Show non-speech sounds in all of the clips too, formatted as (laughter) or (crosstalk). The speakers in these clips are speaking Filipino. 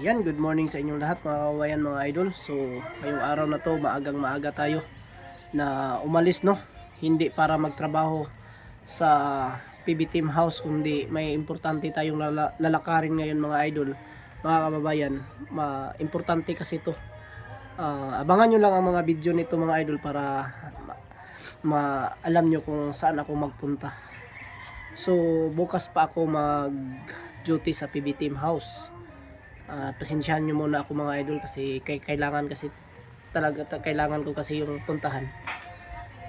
Yan, good morning sa inyong lahat mga kawayan mga idol. So, ngayong araw na to, maagang maaga tayo na umalis no. Hindi para magtrabaho sa PB Team House kundi may importante tayong lala- lalakarin ngayon mga idol. Mga kababayan, ma importante kasi to. Ah, abangan nyo lang ang mga video nito mga idol para ma- ma- nyo kung saan ako magpunta. So, bukas pa ako mag duty sa PB Team House. At pasensyahan nyo muna ako mga idol kasi kailangan kasi talaga ta- kailangan ko kasi yung puntahan.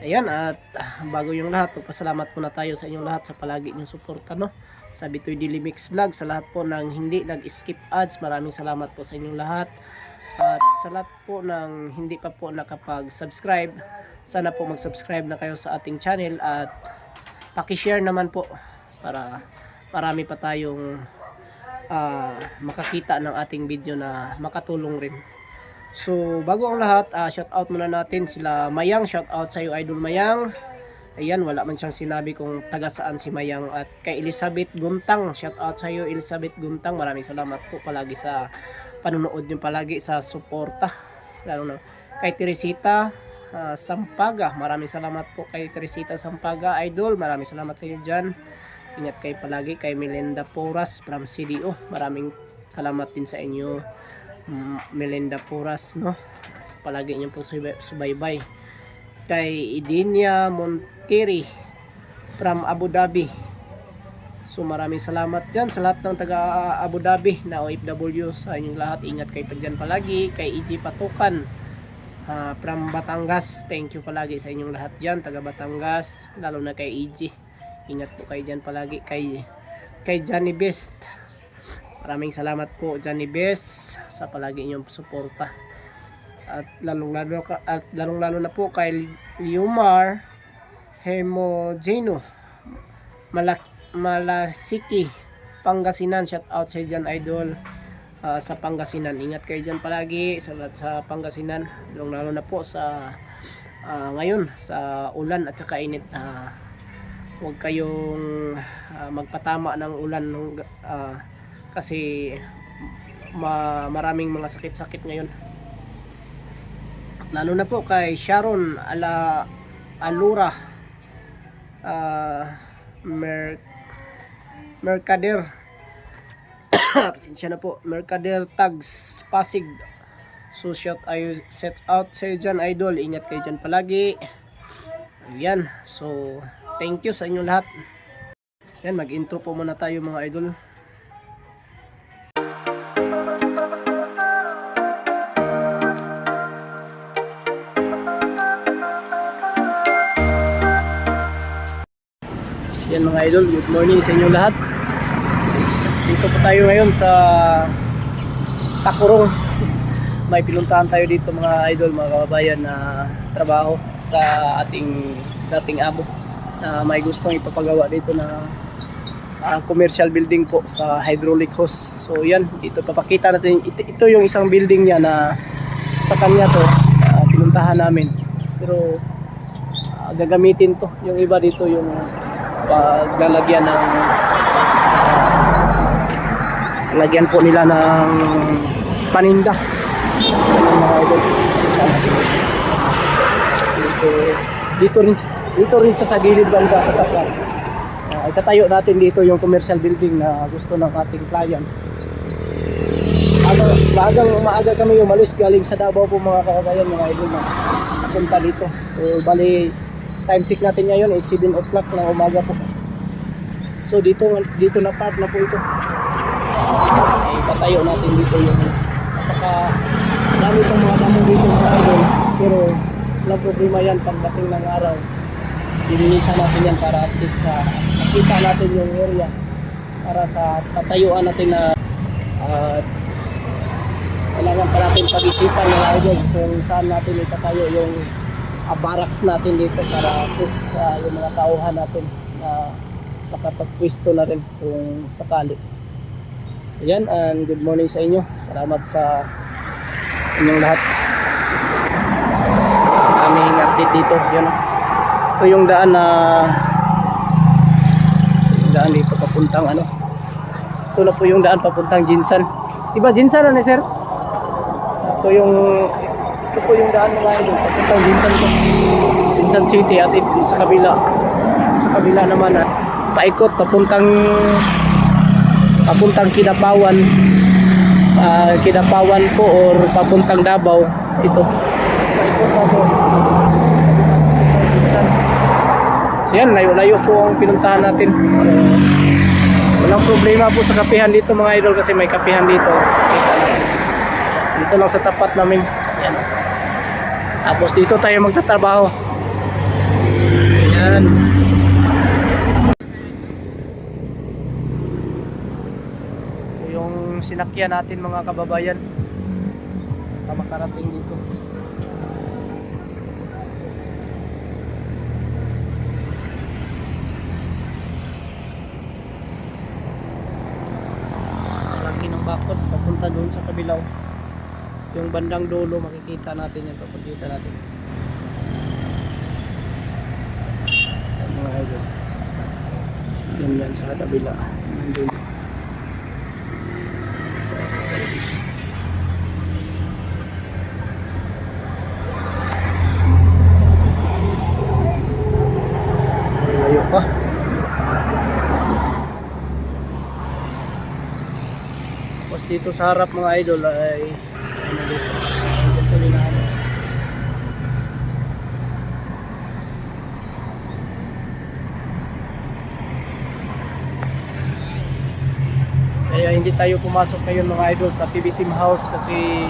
Ayan at ah, bago yung lahat, pasalamat po na tayo sa inyong lahat sa palagi nyong suporta no. Sa Bitoy Daily Mix Vlog, sa lahat po ng hindi nag-skip ads, maraming salamat po sa inyong lahat. At sa lahat po ng hindi pa po nakapag-subscribe, sana po mag-subscribe na kayo sa ating channel at paki-share naman po para marami pa tayong ah, makakita ng ating video na makatulong rin. So, bago ang lahat, ah, shout out muna natin sila Mayang, shout out sa iyo Idol Mayang. Ayan, wala man siyang sinabi kung taga saan si Mayang at kay Elizabeth Guntang, shout out sa iyo Elizabeth Guntang. Maraming salamat po palagi sa panonood niyo palagi sa suporta. Lalo na kay Teresita ah, Sampaga, maraming salamat po kay Teresita Sampaga Idol. Maraming salamat sa iyo diyan. Ingat kayo palagi kay Melinda Poras from CDO. Maraming salamat din sa inyo. Mm, Melinda Puras no? So, palagi niyo po subay- subaybay. Kay Idinia Monteri from Abu Dhabi. So maraming salamat dyan sa lahat ng taga Abu Dhabi na OFW sa inyong lahat. Ingat kayo pa dyan palagi. Kay EG Patukan ah, from Batangas. Thank you palagi sa inyong lahat dyan taga Batangas lalo na kay EG ingat po kayo dyan palagi kay kay Johnny Best Maraming salamat po Johnny Bes sa palagi inyong suporta. At lalong lalo at lalong lalo na po kay Liumar Hemogeno Malak Malasiki Pangasinan shout out sa dyan idol ah, sa Pangasinan. Ingat kayo dyan palagi sa sa Pangasinan. Lalong lalo na po sa ah, ngayon sa ulan at saka init ah, huwag kayong ah, magpatama ng ulan nung ah, kasi ma- maraming mga sakit-sakit ngayon. Lalo na po kay Sharon Ala Alura ah, Mer Mercader. (coughs) Pasensya na po. Mercader Tags Pasig. So shout ayo set out sa dyan idol. Ingat kayo dyan palagi. Ayan. So thank you sa inyo lahat Yan mag-intro po muna tayo mga idol Yan mga idol, good morning sa inyo lahat. Dito po tayo ngayon sa Takurong. May pinuntahan tayo dito mga idol, mga kababayan na trabaho sa ating dating abo na may gustong ipapagawa dito na ah, commercial building po sa hydraulic hose. So yan, dito papakita natin. Ito, ito yung isang building niya na sa kanya to, ah, pinuntahan namin. Pero ah, gagamitin to. Yung iba dito yung paglalagyan ng lagyan po nila ng paninda. Ang mga idol. Dito, dito rin dito rin sa, sa gilid banda sa tapat. Uh, itatayo natin dito yung commercial building na gusto ng ating client. Ano, maagang maaga kami umalis galing sa Davao po mga kababayan mga idol na punta dito. So, bali time check natin ngayon is 7 o'clock ng umaga po. So dito dito na part na po ito. Ay tatayo natin dito yung napaka dami pang mga damo dito mga idol. Pero walang problema yan pagdating ng araw. Dininisan natin yan para at least sa makita natin yung area para sa tatayuan natin na at kailangan pa natin pag-isipan ng idol kung saan natin itatayo yung uh, barracks natin dito para at least ah, yung mga tauhan natin na makapagpwisto na rin kung sakali. So yan, and good morning sa inyo. Salamat sa inyong lahat. Aming update dito. Yan. oh. Ito yung daan na yung daan dito papuntang ano. Ito na po yung daan papuntang Jinsan. Diba, Jinsan na ni sir? Ito yung, ito po yung daan mga idol. Papuntang Jinsan ko. Jinsan City at ito sa kabila. Sa kabila naman at paikot papuntang papuntang Kidapawan. Ah, Kidapawan po or papuntang Davao. Ito. Paikot pa po. Jinsan. So yan, layo-layo po ang pinuntahan natin. Walang problema po sa kapihan dito mga idol kasi may kapihan dito. Dito lang sa tapat namin. Yan. Tapos dito tayo magtatrabaho. Yan. Yung sinakyan natin mga kababayan. Na makarating dito. Laki ng bakod papunta doon sa kabilaw. Yung bandang dulo makikita natin yan papakita natin. Yan, mga idol. Yan yan sa kabila. Nandun. Layo pa. Tapos dito sa harap mga idol ay ano dito, ay hindi tayo pumasok ngayon mga idol sa PB Team House kasi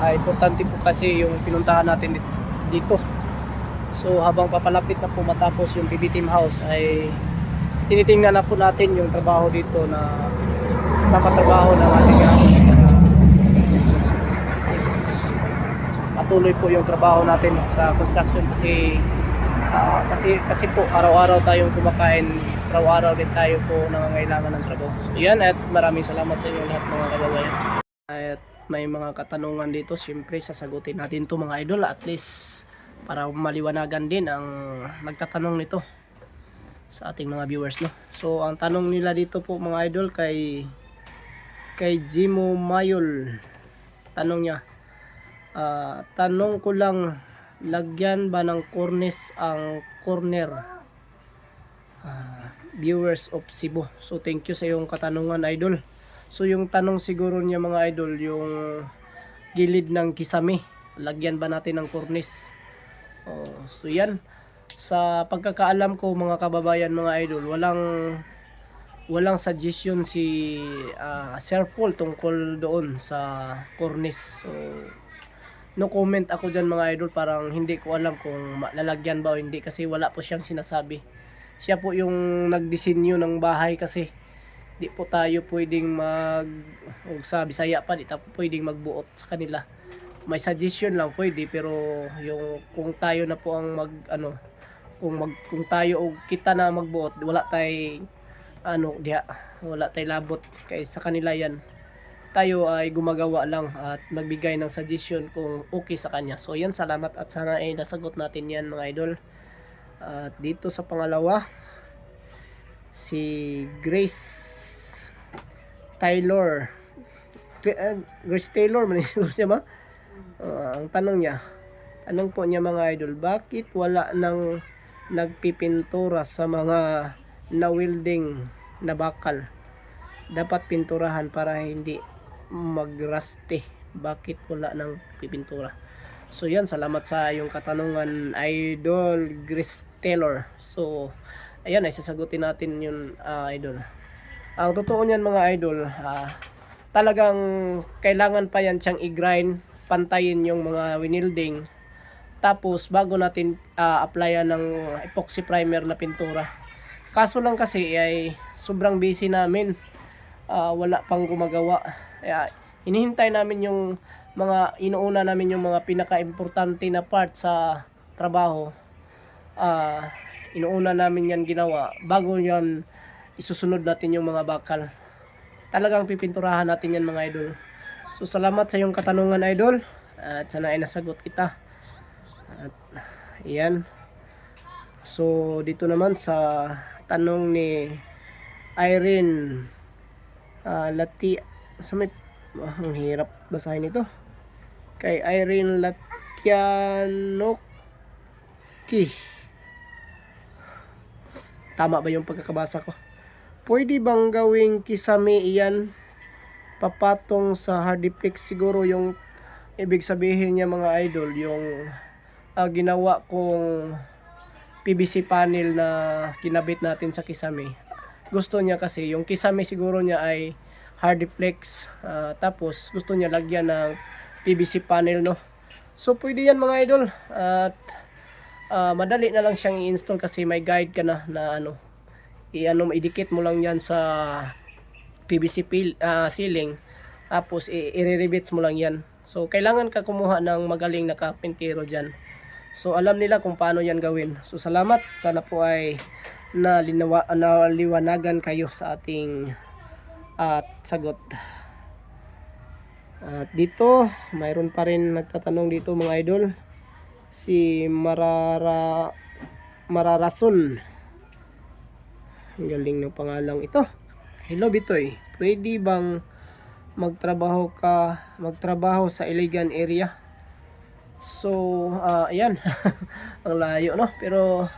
ah, importante po kasi yung pinuntahan natin dit- dito. So habang papalapit na po matapos yung PB Team House ay tinitingnan na po natin yung trabaho dito na nakatrabaho ng ating uh, is patuloy po yung trabaho natin sa construction kasi ah, kasi kasi po araw-araw tayong kumakain araw-araw din tayo po nangangailangan ng trabaho. Yan at maraming salamat sa inyo lahat mga kababayan at may mga katanungan dito siyempre sasagutin natin to mga idol at least para maliwanagan din ang nagtatanong nito sa ating mga viewers no? So ang tanong nila dito po mga idol kay kay Jimo Mayol. Tanong niya ah, tanong ko lang lagyan ba ng cornice ang corner? Ah, viewers of Cebu. So thank you sa iyong katanungan idol. So yung tanong siguro niya mga idol yung gilid ng kisame. Lagyan ba natin ng cornice? Oh, so yan. Sa pagkakaalam ko mga kababayan mga idol walang walang suggestion si ah, Sir Paul tungkol doon sa cornice. So, no comment ako dyan mga idol. Parang hindi ko alam kung lalagyan ba o hindi kasi wala po siyang sinasabi. Siya po yung nagdisenyo ng bahay kasi di po tayo pwedeng mag o sa Bisaya pa di tayo pwedeng magbuot sa kanila. May suggestion lang pwede pero yung kung tayo na po ang mag ano kung mag kung tayo o kita na magbuot wala tay ano diha wala tay labot. Kay sa kanila yan tayo ay gumagawa lang at magbigay ng suggestion kung okay sa kanya. So yan salamat at sana ay nasagot natin yan mga idol. At dito sa pangalawa si Grace Taylor. Ah, Grace Taylor man (laughs) siguro siya ba? Ah, ang tanong niya tanong po niya mga idol bakit wala nang nagpipintura sa mga na-welding na bakal. Dapat pinturahan para hindi magrusty bakit wala nang pipintura? So yan. Salamat sa yung katanungan idol Grace Taylor so ayan ay sasagutin natin yun ah, idol. Ang totoo niyan mga idol ah, talagang kailangan pa yan siyang i-grind pantayin yung mga winilding. Tapos bago natin ah, applyan ng epoxy primer na pintura Kaso lang kasi ay sobrang busy namin. Ah, wala pang gumagawa. Kaya hinihintay namin yung mga inuuna namin yung mga pinaka-importante na part sa trabaho. Ah, inuuna namin yan ginawa bago yan isusunod natin yung mga bakal. Talagang pipinturahan natin yan mga idol. So salamat sa yung katanungan idol at sana ay nasagot kita. At yan. So dito naman sa tanong ni Irene ah, Lati sa may Ah, ang hirap basahin ito. Kay Irene Latyanuki. Tama ba yung pagkakabasa ko? Pwede bang gawing kisame iyan? Papatong sa hardiplex siguro yung ibig sabihin niya mga idol, yung ah, ginawa kong PVC panel na kinabit natin sa kisame. Gusto niya kasi, yung kisame siguro niya ay hardiplex. ah, tapos gusto niya lagyan ng PVC panel, no? So, pwede yan mga idol. At ah, madali na lang siyang i-install kasi may guide ka na na ano, i-ano, idikit mo lang yan sa PVC pil, ah, ceiling. Tapos, i-rivets mo lang yan. So, kailangan ka kumuha ng magaling na kapintero dyan. So, alam nila kung paano yan gawin. So, salamat. Sana po ay nalinawa, naliwanagan kayo sa ating at sagot. At dito, mayroon pa rin nagtatanong dito mga idol. Si Marara Mararason. Ang galing ng pangalang ito. Hello Bitoy, pwede bang magtrabaho ka, magtrabaho sa Iligan area? So, ah ayan. (laughs) Ang layo, no? Pero,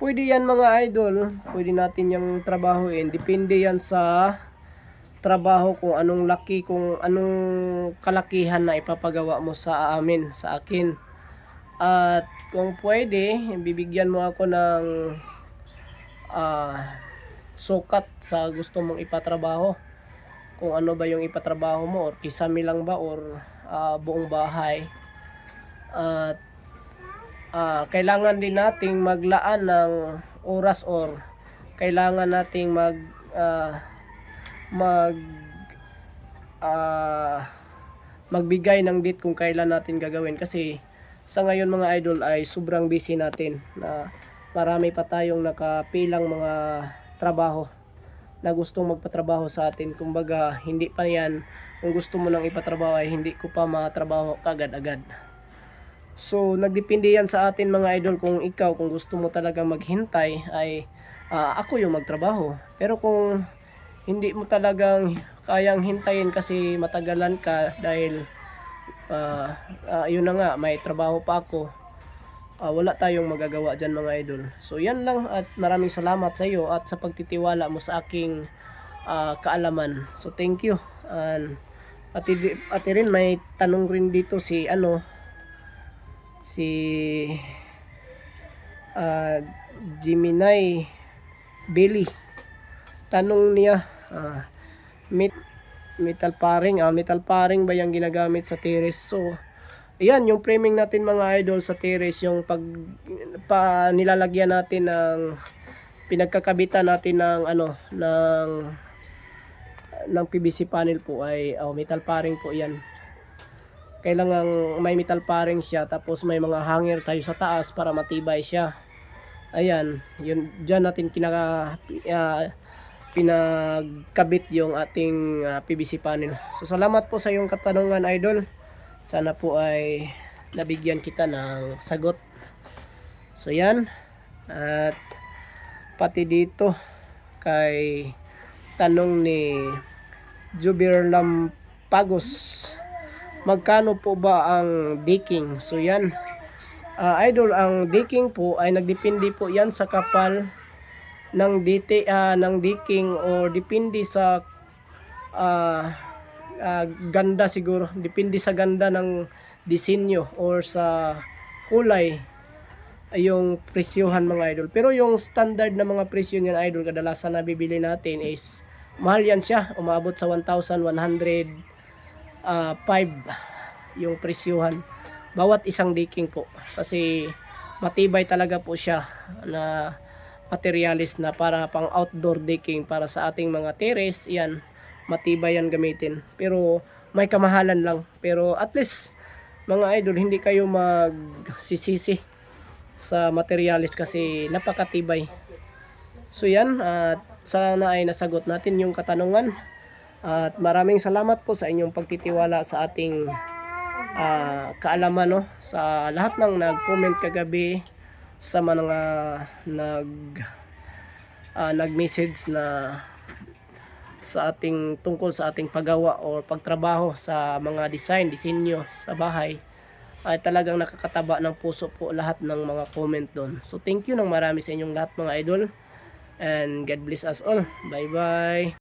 pwede yan mga idol. Pwede natin yung trabahoin. Depende yan sa trabaho kung anong laki, kung anong kalakihan na ipapagawa mo sa amin, sa akin. At kung pwede, bibigyan mo ako ng ah sukat sa gusto mong ipatrabaho. Kung ano ba yung ipatrabaho mo, or kisami lang ba, or ah, buong bahay. At ah, kailangan din nating maglaan ng oras or kailangan nating mag ah, mag ah, magbigay ng date kung kailan natin gagawin. Kasi sa ngayon mga idol ay sobrang busy natin na marami pa tayong nakapilang mga trabaho na gustong magpatrabaho sa atin. Kumbaga hindi pa yan kung gusto mo nang ipatrabaho ay hindi ko pa matrabaho kagad-agad So, nagdepende yan sa atin mga idol kung ikaw, kung gusto mo talaga maghintay, ay ah, ako yung magtrabaho. Pero kung hindi mo talagang kayang hintayin kasi matagalan ka dahil ah, ah, yun na nga, may trabaho pa ako, ah, wala tayong magagawa dyan mga idol. So, yan lang at maraming salamat sa iyo at sa pagtitiwala mo sa aking ah, kaalaman. So, thank you. And, pati, pati rin may tanong rin dito si ano, si ah Gemini Billy. Tanong niya ah, met, metal paring ah, metal paring ba yung ginagamit sa terrace so ayan yung framing natin mga idol sa terrace yung pag pa nilalagyan natin ng pinagkakabitan natin ng ano ng ng PVC panel po ay oh, metal paring po yan kailangan may metal paring siya tapos may mga hanger tayo sa taas para matibay siya. Ayan yun dyan natin kinaka ah, pinagkabit yung ating ah, PVC panel. So salamat po sa iyong katanungan idol. Sana po ay nabigyan kita ng sagot. So yan. At pati dito kay tanong ni Jubir Lampagos magkano po ba ang decking? So yan, Ah, idol, ang decking po ay nagdepende po yan sa kapal ng dite ah, ng decking or depende sa ah, ah, ganda siguro, depende sa ganda ng disenyo or sa kulay ay yung presyohan mga idol. Pero yung standard na mga presyo niyan idol, kadalasan na bibili natin is mahal yan siya, umabot sa 1,100 ah 5 yung presyuhan. Bawat isang decking po. Kasi matibay talaga po siya na materialis na para pang outdoor decking para sa ating mga terrace yan matibay yan gamitin. Pero may kamahalan lang. Pero at least mga idol hindi kayo magsisisi sa materialis kasi napakatibay. So yan at sana ay nasagot natin yung katanungan at maraming salamat po sa inyong pagtitiwala sa ating ah, kaalaman no sa lahat ng nag-comment kagabi sa mga nag ah, nag-message na sa ating tungkol sa ating paggawa o pagtrabaho sa mga design, disenyo sa bahay ay talagang nakakataba ng puso po lahat ng mga comment doon. So thank you ng marami sa inyong lahat mga idol and God bless us all. Bye bye.